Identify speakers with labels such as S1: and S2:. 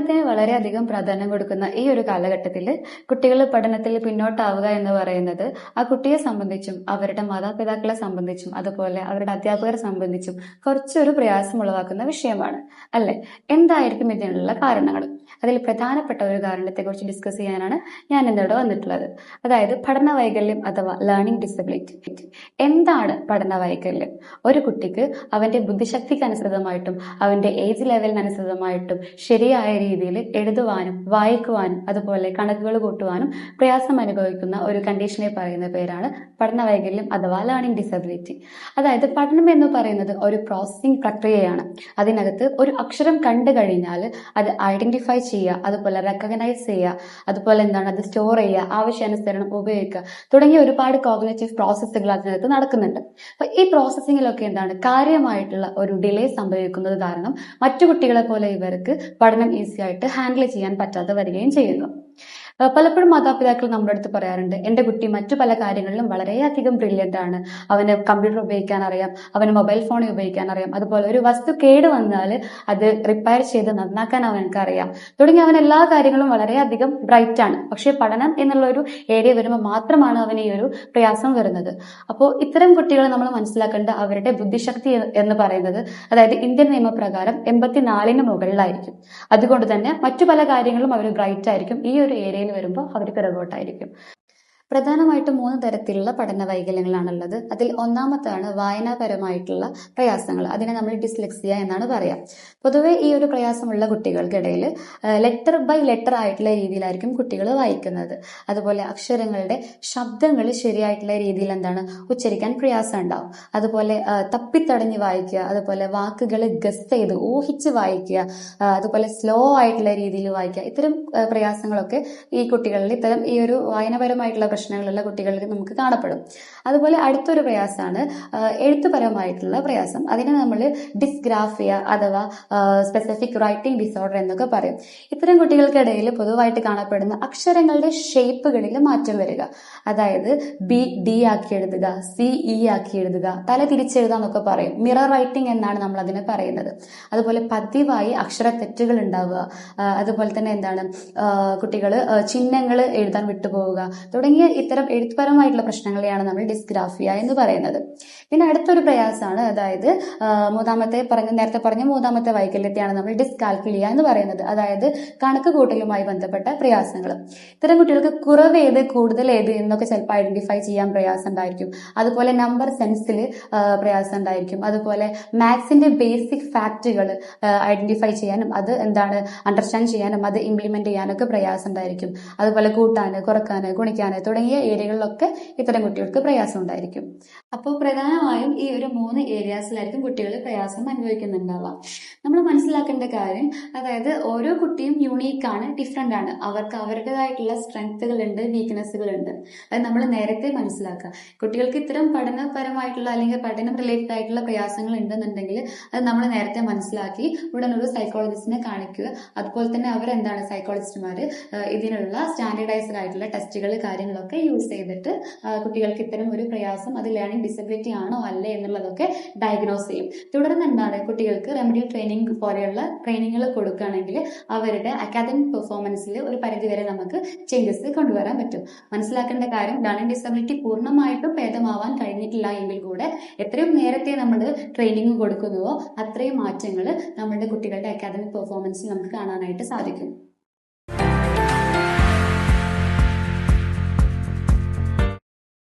S1: പഠനത്തിന് വളരെയധികം പ്രാധാന്യം കൊടുക്കുന്ന ഈ ഒരു കാലഘട്ടത്തിൽ കുട്ടികൾ പഠനത്തിൽ പിന്നോട്ടാവുക എന്ന് പറയുന്നത് ആ കുട്ടിയെ സംബന്ധിച്ചും അവരുടെ മാതാപിതാക്കളെ സംബന്ധിച്ചും അതുപോലെ അവരുടെ അധ്യാപകരെ സംബന്ധിച്ചും കുറച്ചൊരു പ്രയാസം ഉളവാക്കുന്ന വിഷയമാണ്. അല്ലെ? എന്തായിരിക്കും ഇതിനുള്ള കാരണങ്ങൾ? അതിൽ പ്രധാനപ്പെട്ട ഒരു കാരണത്തെക്കുറിച്ച് ഡിസ്കസ് ചെയ്യാനാണ് ഞാൻ ഇന്നിവിടെ വന്നിട്ടുള്ളത്. അതായത് പഠന വൈകല്യം അഥവാ ലേണിംഗ് ഡിസബിലിറ്റി എന്താണ് പഠന വൈകല്യം ഒരു കുട്ടിക്ക് അവന്റെ ബുദ്ധിശക്തിക്ക് അനുസൃതമായിട്ടും അവന്റെ ഏജ് ലെവലിനനുസൃതമായിട്ടും ശരിയായ രീതിയിൽ എഴുതുവാനും വായിക്കുവാനും അതുപോലെ കണക്കുകൾ കൂട്ടുവാനും പ്രയാസം അനുഭവിക്കുന്ന ഒരു കണ്ടീഷനെ പറയുന്ന പേരാണ് പഠന വൈകല്യം അഥവാ ലേണിംഗ് ഡിസബിലിറ്റി അതായത് പഠനം എന്ന് പറയുന്നത് ഒരു പ്രോസസ്സിംഗ് പ്രക്രിയയാണ്. അതിനകത്ത് ഒരു അക്ഷരം കണ്ടു കഴിഞ്ഞാൽ അത് ഐഡന്റിഫൈ ചെയ്യുക അതുപോലെ റെക്കഗ്നൈസ് ചെയ്യുക അതുപോലെ എന്താണ് അത് സ്റ്റോർ ചെയ്യുക ആവശ്യാനുസരണം ഉപയോഗിക്കുക തുടങ്ങിയ ഒരുപാട് കോഗ്നേറ്റീവ് പ്രോസസ്സുകൾ അതിനകത്ത് നടക്കുന്നുണ്ട്. അപ്പൊ ഈ പ്രോസസ്സിങ്ങിലൊക്കെ എന്താണ് കാര്യമായിട്ടുള്ള ഒരു ഡിലേ സംഭവിക്കുന്നത് കാരണം മറ്റു കുട്ടികളെ പോലെ ഇവർക്ക് പഠനം ഈസി ആയിട്ട് ഹാൻഡിൽ ചെയ്യാൻ പറ്റാതെ വരികയും ചെയ്യുന്നു. പലപ്പോഴും മാതാപിതാക്കൾ നമ്മുടെ അടുത്ത് പറയാറുണ്ട് എന്റെ കുട്ടി മറ്റു പല കാര്യങ്ങളിലും വളരെയധികം ബ്രില്യന്റ് ആണ്. അവന് കമ്പ്യൂട്ടർ ഉപയോഗിക്കാൻ അറിയാം അവന് മൊബൈൽ ഫോൺ ഉപയോഗിക്കാൻ അറിയാം. അതുപോലെ ഒരു വസ്തു കേട് വന്നാൽ അത് റിപ്പയർ ചെയ്ത് നന്നാക്കാൻ അവനക്ക് അറിയാം. തുടങ്ങി അവൻ എല്ലാ കാര്യങ്ങളും വളരെയധികം ബ്രൈറ്റ് ആണ്. പക്ഷേ പഠനം എന്നുള്ള ഒരു ഏരിയ വരുമ്പോൾ മാത്രമാണ് അവന് ഈ ഒരു പ്രയാസം വരുന്നത്. അപ്പോൾ ഇത്തരം കുട്ടികളെ നമ്മൾ മനസ്സിലാക്കേണ്ട അവരുടെ ബുദ്ധിശക്തി എന്ന് പറയുന്നത് അതായത് ഇന്ത്യൻ നിയമപ്രകാരം എൺപത്തിനാലിന് മുകളിലായിരിക്കും. അതുകൊണ്ട് തന്നെ മറ്റു പല കാര്യങ്ങളും അവർ ബ്രൈറ്റ് ആയിരിക്കും. ഈ ഒരു ഏരിയയിൽ വരുമ്പോൾ അവർ പിറകോട്ടായിരിക്കും പ്രധാനമായിട്ടും മൂന്ന് തരത്തിലുള്ള പഠന വൈകല്യങ്ങളാണുള്ളത് അതിൽ ഒന്നാമത്താണ് വായനാപരമായിട്ടുള്ള പ്രയാസങ്ങൾ. അതിനെ നമ്മൾ ഡിസ്ലെക്സിയ എന്നാണ് പറയാം. പൊതുവേ ഈ ഒരു പ്രയാസമുള്ള കുട്ടികൾക്കിടയിൽ ലെറ്റർ ബൈ ലെറ്റർ ആയിട്ടുള്ള രീതിയിലായിരിക്കും കുട്ടികൾ വായിക്കുന്നത്. അതുപോലെ അക്ഷരങ്ങളുടെ ശബ്ദങ്ങൾ ശരിയായിട്ടുള്ള രീതിയിൽ എന്താണ്? ഉച്ചരിക്കാൻ പ്രയാസം ഉണ്ടാവും അതുപോലെ തപ്പിത്തടഞ്ഞ് വായിക്കുക അതുപോലെ വാക്കുകൾ ഗസ് ചെയ്ത് ഊഹിച്ച് വായിക്കുക അതുപോലെ സ്ലോ ആയിട്ടുള്ള രീതിയിൽ വായിക്കുക. ഇത്തരം പ്രയാസങ്ങളൊക്കെ ഈ കുട്ടികളിൽ ഇത്തരം ഈ ഒരു വായനപരമായിട്ടുള്ള പ്രശ്നങ്ങളുള്ള കുട്ടികൾക്ക് നമുക്ക് കാണപ്പെടും. അതുപോലെ അടുത്തൊരു പ്രയാസമാണ് എഴുത്തുപരമായിട്ടുള്ള പ്രയാസം. അതിനെ നമ്മൾ ഡിസ്ഗ്രാഫിയ അഥവാ സ്പെസിഫിക് റൈറ്റിംഗ് ഡിസോർഡർ എന്നൊക്കെ പറയും. ഇത്തരം കുട്ടികൾക്കിടയിൽ പൊതുവായിട്ട് കാണപ്പെടുന്ന അക്ഷരങ്ങളുടെ ഷേപ്പുകളിൽ മാറ്റം വരിക. അതായത് ബി ഡി ആക്കി എഴുതുക സി ഇ ആക്കി എഴുതുക തല തിരിച്ചെഴുതുക എന്നൊക്കെ പറയും. മിറർ റൈറ്റിംഗ് എന്നാണ് നമ്മൾ അതിനെ പറയുന്നത്. അതുപോലെ പതിവായി അക്ഷര തെറ്റുകൾ ഉണ്ടാവുക. അതുപോലെ തന്നെ എന്താണ് കുട്ടികൾ ചിഹ്നങ്ങൾ എഴുതാൻ വിട്ടുപോവുക. തുടങ്ങിയ ഇത്തരം എഴുത്തുപരമായിട്ടുള്ള പ്രശ്നങ്ങളെയാണ് നമ്മൾ ഡിസ്ഗ്രാഫിയ എന്ന് പറയുന്നത്. പിന്നെ അടുത്തൊരു പ്രയാസമാണ് അതായത് മൂന്നാമത്തെ പറഞ്ഞ നേരത്തെ പറഞ്ഞ മൂന്നാമത്തെ വൈകല്യത്തെയാണ് നമ്മൾ ഡിസ്കാൽക്കുലിയ എന്ന് പറയുന്നത്. അതായത് കണക്ക് കൂട്ടലുമായി ബന്ധപ്പെട്ട പ്രയാസങ്ങൾ. ഇത്തരം കുട്ടികൾക്ക് കുറവ് ഏത് കൂടുതൽ ഏത് എന്നൊക്കെ ചിലപ്പോൾ ഐഡന്റിഫൈ ചെയ്യാൻ പ്രയാസം ഉണ്ടായിരിക്കും. അതുപോലെ നമ്പർ സെൻസിൽ പ്രയാസം ഉണ്ടായിരിക്കും. അതുപോലെ മാത്സിന്റെ ബേസിക് ഫാക്റ്റുകൾ ഐഡന്റിഫൈ ചെയ്യാനും അത് എന്താണ് അണ്ടർസ്റ്റാൻഡ് ചെയ്യാനും അത് ഇംപ്ലിമെന്റ് ചെയ്യാനൊക്കെ പ്രയാസം ഉണ്ടായിരിക്കും. അതുപോലെ കൂട്ടാന് കുറക്കാന് ഗുണിക്കാന് ഏരിയകളിലൊക്കെ ഇത്തരം കുട്ടികൾക്ക് പ്രയാസം ഉണ്ടായിരിക്കും അപ്പോൾ പ്രധാനമായും ഈ ഒരു മൂന്ന് ഏരിയാസിലായിരിക്കും കുട്ടികൾ പ്രയാസം അനുഭവിക്കുന്നുണ്ടാവുക. നമ്മൾ മനസ്സിലാക്കേണ്ട കാര്യം അതായത് ഓരോ കുട്ടിയും യുണീക്ക് ആണ് ഡിഫറെന്റ് ആണ്. അവർക്ക് അവരുടേതായിട്ടുള്ള സ്ട്രെങ്ത്തുകളുണ്ട് വീക്ക്നെസ്സുകളുണ്ട് അത് നമ്മൾ നേരത്തെ മനസ്സിലാക്കുക. കുട്ടികൾക്ക് ഇത്തരം പഠനപരമായിട്ടുള്ള അല്ലെങ്കിൽ പഠനം റിലേറ്റഡ് ആയിട്ടുള്ള പ്രയാസങ്ങൾ ഉണ്ടെന്നുണ്ടെങ്കിൽ അത് നമ്മൾ നേരത്തെ മനസ്സിലാക്കി ഉടൻ ഒരു സൈക്കോളജിസ്റ്റിനെ കാണിക്കുക. അതുപോലെ തന്നെ അവരെന്താണ് സൈക്കോളജിസ്റ്റുമാർ ഇതിനുള്ള സ്റ്റാൻഡേർഡൈസ്ഡ് ആയിട്ടുള്ള ടെസ്റ്റുകൾ കാര്യങ്ങളൊക്കെ യൂസ് ചെയ്തിട്ട് കുട്ടികൾക്ക് ഇത്തരം ഒരു പ്രയാസം അത് ലേണിംഗ് ഡിസബിലിറ്റി ആണോ അല്ലേ എന്നുള്ളതൊക്കെ ഡയഗ്നോസ് ചെയ്യും. തുടർന്ന് എന്താണ് കുട്ടികൾക്ക് റെമഡിയൽ ട്രെയിനിങ് പോലെയുള്ള ട്രെയിനിങ്ങുകൾ കൊടുക്കുകയാണെങ്കിൽ അവരുടെ അക്കാദമിക് പെർഫോമൻസിൽ ഒരു പരിധിവരെ നമുക്ക് ചേഞ്ചസ് കൊണ്ടുവരാൻ പറ്റും. മനസ്സിലാക്കേണ്ട കാര്യം ലേണിംഗ് ഡിസബിലിറ്റി പൂർണമായിട്ടും ഭേദമാവാൻ കഴിഞ്ഞിട്ടില്ല എങ്കിൽ കൂടെ എത്രയും നേരത്തെ നമ്മൾ ട്രെയിനിങ് കൊടുക്കുന്നുവോ അത്രയും മാറ്റങ്ങൾ നമ്മുടെ കുട്ടികളുടെ അക്കാദമിക് പെർഫോമൻസിൽ നമുക്ക് കാണാനായിട്ട് സാധിക്കും.